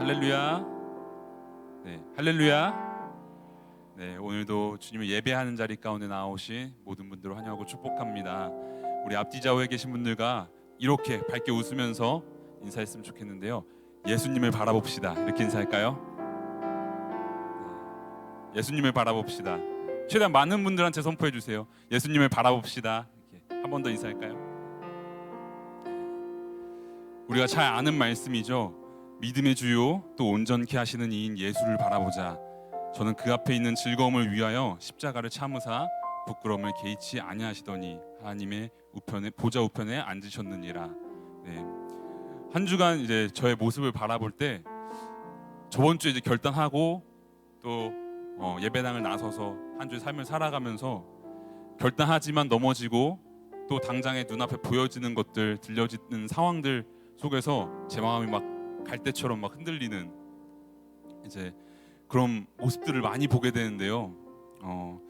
할렐루야. 네, 할렐루야. 네, 오늘도 주님을 예배하는 자리 가운데 나오신 모든 분들을 환영하고 축복합니다. 우리 앞뒤 좌우에 계신 분들과 이렇게 밝게 웃으면서 인사했으면 좋겠는데요. 예수님을 바라봅시다. 이렇게 인사할까요? 네, 예수님을 바라봅시다. 최대한 많은 분들한테 선포해 주세요. 예수님을 바라봅시다. 한 번 더 인사할까요? 네. 우리가 잘 아는 말씀이죠. 믿음의 주요 또 온전케 하시는 이인 예수를 바라보자. 저는 그 앞에 있는 즐거움을 위하여 십자가를 참으사 부끄러움을 개의치 아니하시더니 하나님의 우편에 보좌 우편에 앉으셨느니라. 네. 한 주간 이제 저의 모습을 바라볼 때 저번 주에 이제 결단하고 또 어, 예배당을 나서서 한 주의 삶을 살아가면서 결단하지만 넘어지고 또 당장에 눈앞에 보여지는 것들 들려지는 상황들 속에서 제 마음이 막 갈대처럼 막 흔들리는 이제 그런 모습들을 많이 보게 되는데요. 어,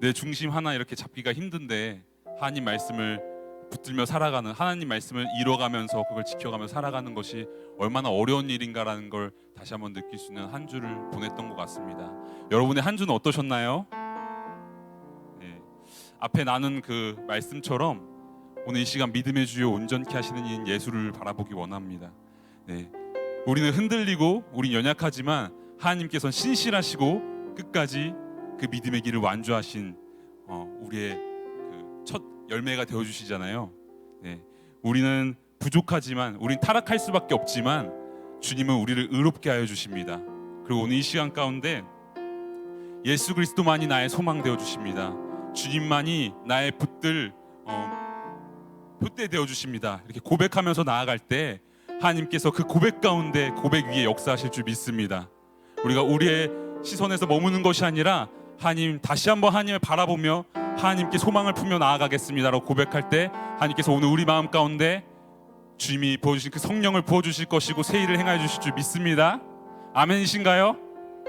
내 중심 하나 이렇게 잡기가 힘든데 하나님 말씀을 붙들며 살아가는 하나님 말씀을 이뤄가면서 그걸 지켜가며 살아가는 것이 얼마나 어려운 일인가라는 걸 다시 한번 느낄 수 있는 한 주를 보냈던 것 같습니다. 여러분의 한 주는 어떠셨나요? 네. 앞에 나눈 그 말씀처럼 오늘 이 시간 믿음의 주요 온전케 하시는 이인 예수를 바라보기 원합니다. 네. 우리는 흔들리고 우린 연약하지만 하나님께서는 신실하시고 끝까지 그 믿음의 길을 완주하신 어, 우리의 그 첫 열매가 되어 주시잖아요. 네. 우리는 부족하지만 우린 타락할 수밖에 없지만 주님은 우리를 의롭게 하여 주십니다. 그리고 오늘 이 시간 가운데 예수 그리스도만이 나의 소망 되어 주십니다. 주님만이 나의 붙들 어, 표대 되어 주십니다. 이렇게 고백하면서 나아갈 때 하나님께서 그 고백 가운데 고백 위에 역사하실 줄 믿습니다. 우리가 우리의 시선에서 머무는 것이 아니라 하나님 다시 한번 하나님을 바라보며 하나님께 소망을 품며 나아가겠습니다라고 고백할 때 하나님께서 오늘 우리 마음 가운데 주님이 부어주신 그 성령을 부어주실 것이고 새 일을 행하여 주실 줄 믿습니다. 아멘이신가요?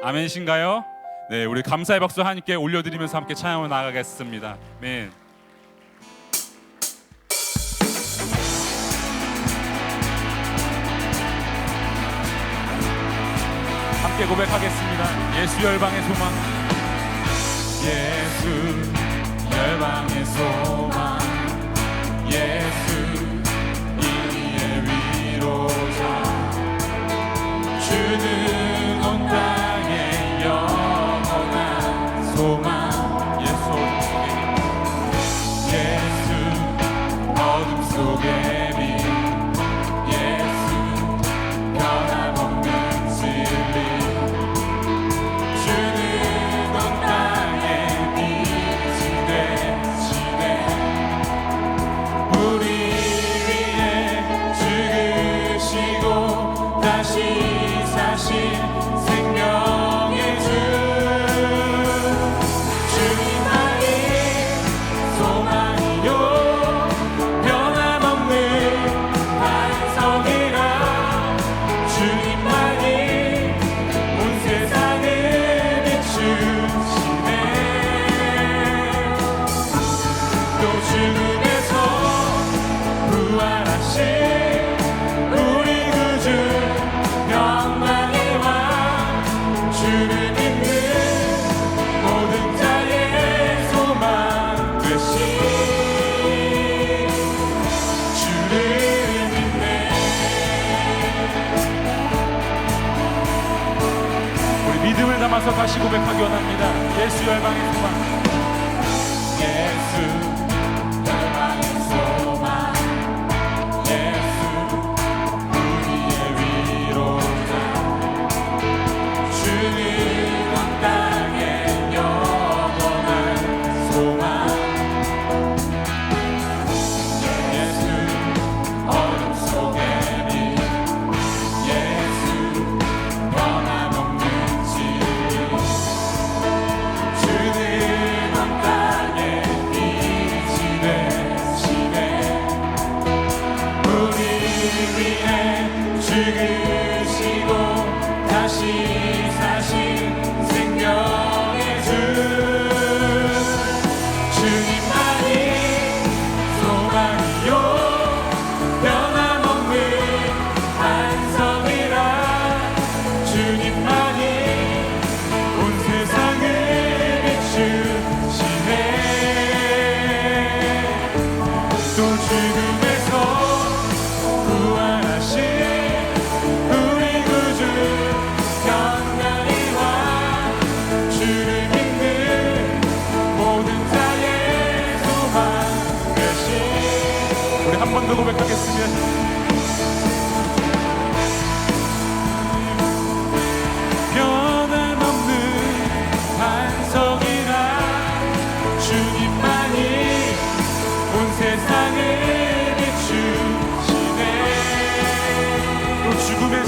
아멘이신가요? 네, 우리 감사의 박수 하나님께 올려드리면서 함께 찬양을 나아가겠습니다. 아멘. 함께 고백하겠습니다. 예수 열방의 소망. 예수 열방의 소망. 다시 고백하기 원합니다. 예수 열방의 소망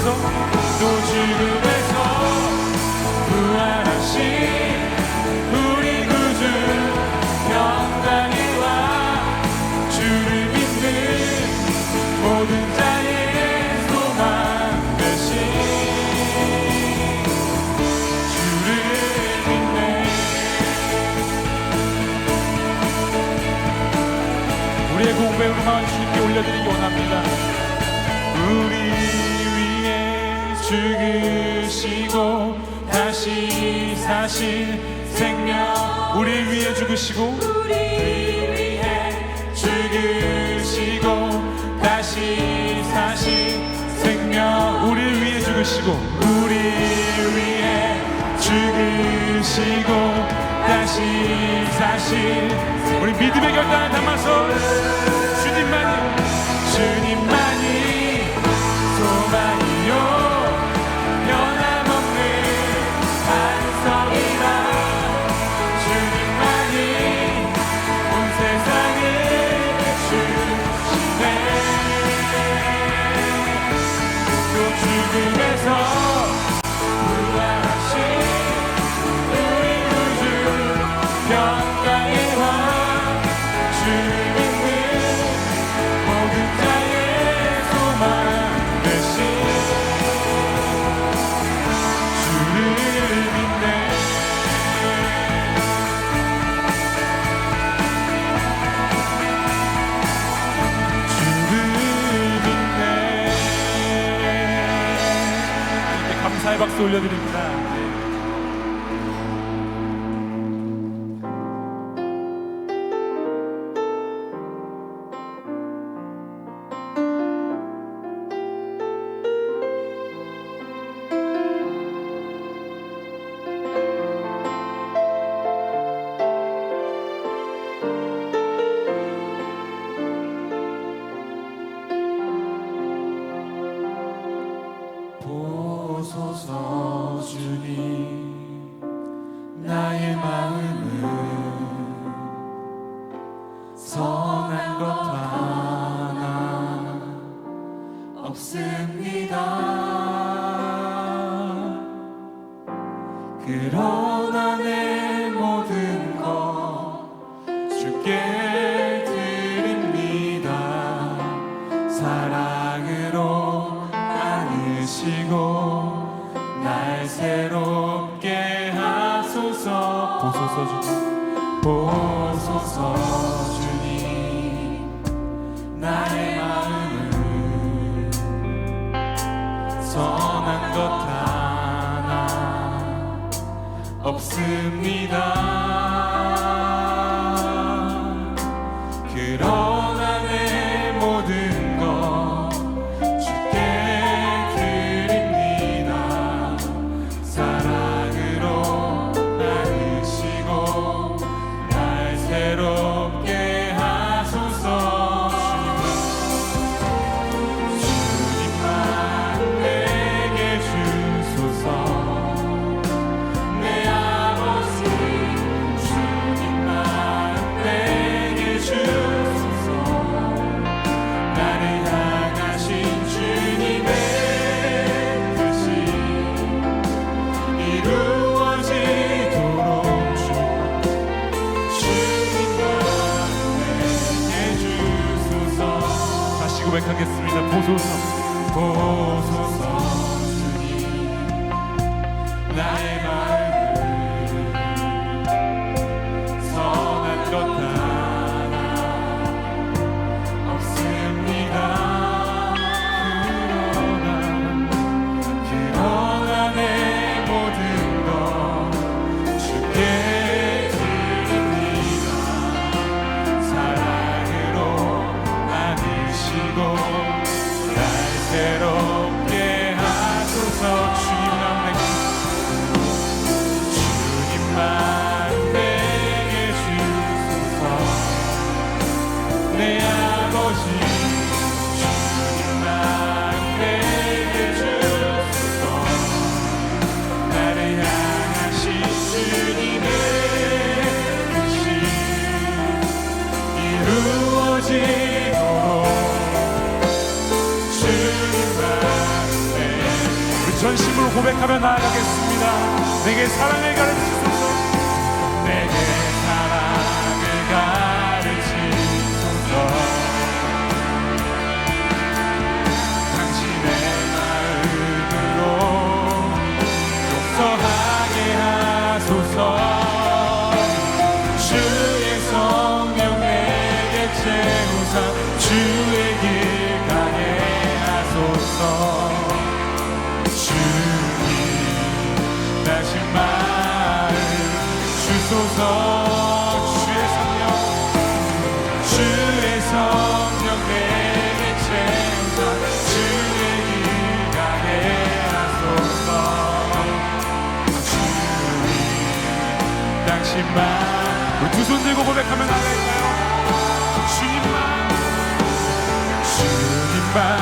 또 지금에서 그 부활하신 우리 구주 평강이와 주를 믿는 모든 자의 소망 대신 주를 믿네 우리의 공백으로 마음 쉽게 올려드리기 원합니다. 우리 죽으시고 다시 사신 생명 우리 위해 죽으시고 우리 위해 죽으시고 다시 사신 생명 우리 위해 죽으시고 우리 위해 죽으시고 다시 사신 우리 믿음의 결단을 담아서 주님만 주님만 박수 올려드립니다. sois de ti. 고백하며 나아가겠습니다. 내게 사랑을 가르치소서. 내게 사랑을 가르치소서. 당신의 마음으로 용서하게 하소서. 주의 길 가게 하소서 주님만 우리 두 손 들고 고백하며 나갈까요. 주님만 주님만.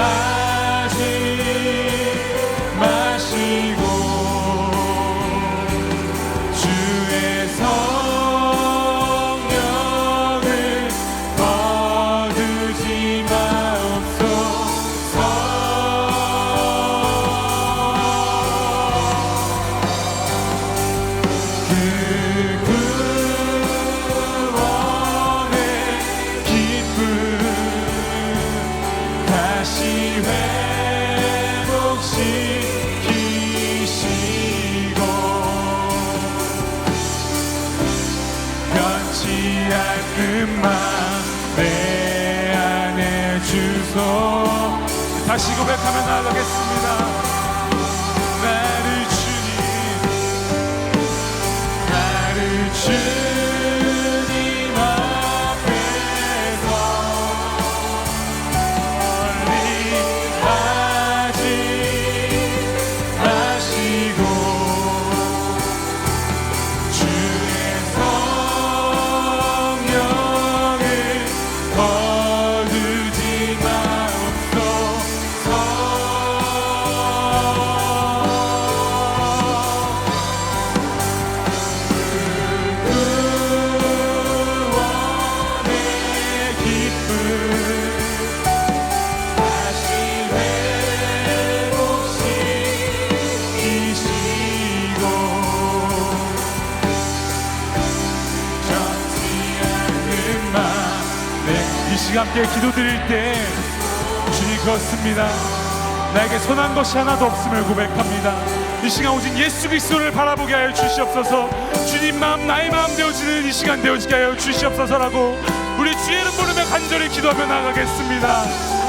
high. 않는 맘내 안에 주소. 다시 고백하며 나가겠습니다 이 시간 함께 기도드릴 때 주님 그렇습니다. 나에게 선한 것이 하나도 없음을 고백합니다. 이 시간 오직 예수 그리스도를 바라보게 하여 주시옵소서. 주님 마음 나의 마음 되어지는 이 시간 되어지게 하여 주시옵소서라고 우리 주의 이름 부르며 간절히 기도하며 나가겠습니다